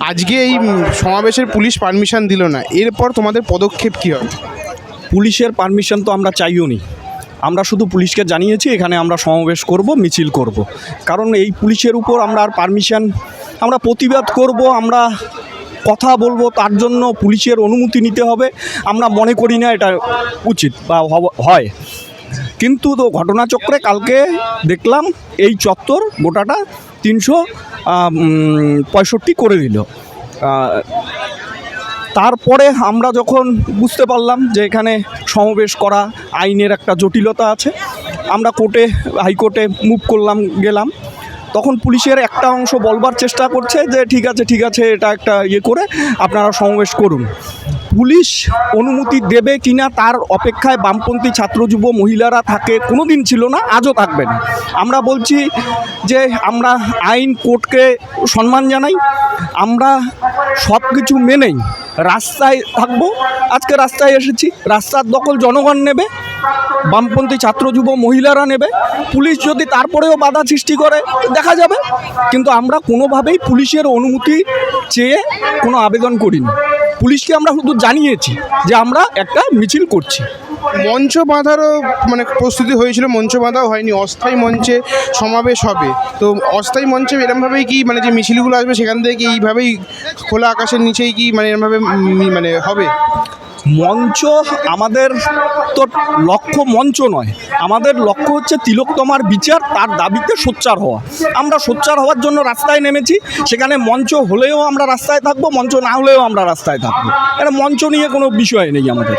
আজকে এই সমাবেশের পুলিশ পারমিশন দিল না। এরপর তোমাদের পদক্ষেপ কী হবে? পুলিশের পারমিশন তো আমরা চাইও নি। আমরা শুধু পুলিশকে জানিয়েছি, এখানে আমরা সমাবেশ করব, মিছিল করব। কারণ এই পুলিশের উপর আমরা আর পারমিশন, আমরা প্রতিবাদ করব, আমরা কথা বলব, তার জন্য পুলিশের অনুমতি নিতে হবে। আমরা মনে করি না এটা উচিত বা হয়। কিন্তু তো ঘটনাচক্রে কালকে দেখলাম এই চত্বর গোটাটা তিনশো পঁয়ষট্টি করে দিল। তারপরে আমরা যখন বুঝতে পারলাম যে এখানে সমাবেশ করা আইনের একটা জটিলতা আছে, আমরা কোর্টে, হাইকোর্টে মুভ করলাম, গেলাম। তখন পুলিশের একটা অংশ বলবার চেষ্টা করছে যে, ঠিক আছে ঠিক আছে, এটা একটা ইয়ে করে আপনারা সমাবেশ করুন। পুলিশ অনুমতি দেবে কিনা তার অপেক্ষায় বামপন্থী ছাত্র, যুব মহিলারা থাকে কোনো দিন ছিল না, আজও থাকবে না। আমরা বলছি যে আমরা আইন কোর্টকে সম্মান জানাই, আমরা সব কিছু মেনেই রাস্তায় থাকব। আজকে রাস্তায় এসেছি, রাস্তার দখল জনগণ নেবে, বামপন্থী ছাত্র, যুব মহিলারা নেবে। পুলিশ যদি তারপরেও বাধা সৃষ্টি করে, দেখা যাবে। কিন্তু আমরা কোনোভাবেই পুলিশের অনুমতি চেয়ে কোনো আবেদন করিনি। পুলিশকে আমরা শুধু জানিয়েছি যে আমরা একটা মিছিল করছি। মঞ্চ বাঁধারও মানে প্রস্তুতি হয়েছিল, মঞ্চ বাঁধাও হয়নি, অস্থায়ী মঞ্চে সমাবেশ হবে। তো অস্থায়ী মঞ্চে এরমভাবেই কি মানে যে মিছিলগুলো আসবে, সেখান থেকে এইভাবেই খোলা আকাশের নিচেই কি মানে এরমভাবে মানে হবে? মঞ্চ আমাদের তো লক্ষ্য মঞ্চ নয়। আমাদের লক্ষ্য হচ্ছে তিলোত্তমার বিচার, তার দাবিতে সোচ্চার হওয়া। আমরা সোচ্চার হওয়ার জন্য রাস্তায় নেমেছি। সেখানে মঞ্চ হলেও আমরা রাস্তায় থাকব, মঞ্চ না হলেও আমরা রাস্তায় থাকব। এটা মঞ্চ নিয়ে কোনো বিষয় নেই আমাদের।